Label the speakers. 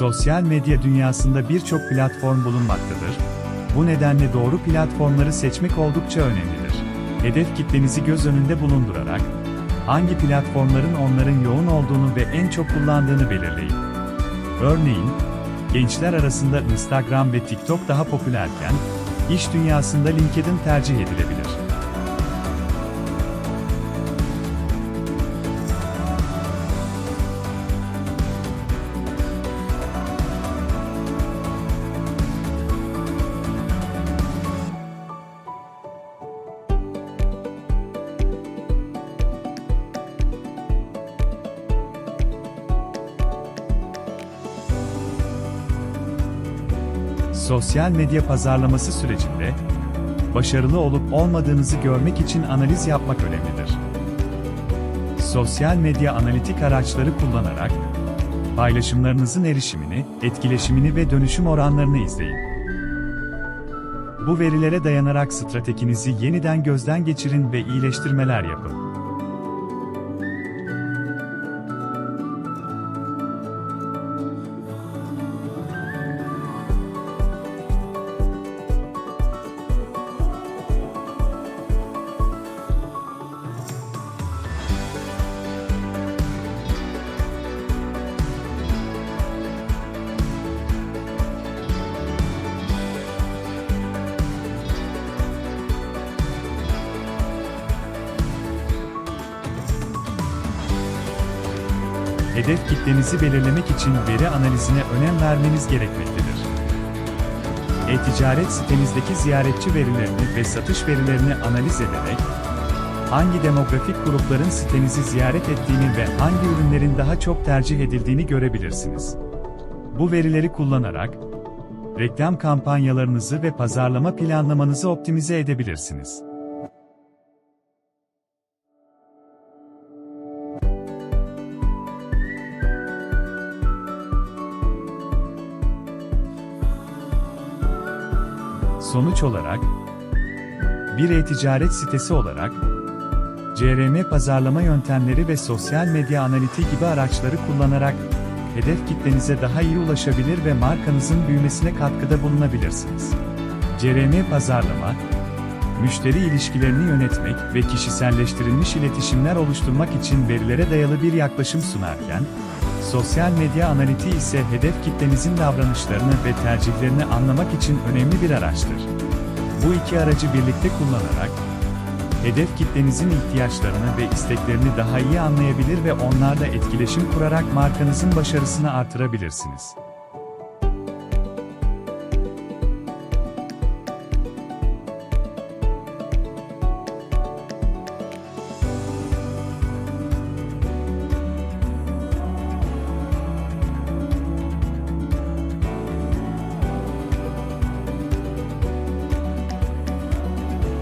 Speaker 1: Sosyal medya dünyasında birçok platform bulunmaktadır. Bu nedenle doğru platformları seçmek oldukça önemlidir. Hedef kitlenizi göz önünde bulundurarak, hangi platformların onların yoğun olduğunu ve en çok kullandığını belirleyin. Örneğin, gençler arasında Instagram ve TikTok daha popülerken, iş dünyasında LinkedIn tercih edilebilir. Sosyal medya pazarlaması sürecinde, başarılı olup olmadığınızı görmek için analiz yapmak önemlidir. Sosyal medya analitik araçları kullanarak, paylaşımlarınızın erişimini, etkileşimini ve dönüşüm oranlarını izleyin. Bu verilere dayanarak stratejinizi yeniden gözden geçirin ve iyileştirmeler yapın. Hedef kitlenizi belirlemek için veri analizine önem vermeniz gerekmektedir. E-ticaret sitenizdeki ziyaretçi verilerini ve satış verilerini analiz ederek, hangi demografik grupların sitenizi ziyaret ettiğini ve hangi ürünlerin daha çok tercih edildiğini görebilirsiniz. Bu verileri kullanarak, reklam kampanyalarınızı ve pazarlama planlamanızı optimize edebilirsiniz. Sonuç olarak, bir e-ticaret sitesi olarak, CRM pazarlama yöntemleri ve sosyal medya analitiği gibi araçları kullanarak, hedef kitlenize daha iyi ulaşabilir ve markanızın büyümesine katkıda bulunabilirsiniz. CRM pazarlama, müşteri ilişkilerini yönetmek ve kişiselleştirilmiş iletişimler oluşturmak için verilere dayalı bir yaklaşım sunarken, sosyal medya analitiği ise hedef kitlenizin davranışlarını ve tercihlerini anlamak için önemli bir araçtır. Bu iki aracı birlikte kullanarak, hedef kitlenizin ihtiyaçlarını ve isteklerini daha iyi anlayabilir ve onlarla etkileşim kurarak markanızın başarısını artırabilirsiniz.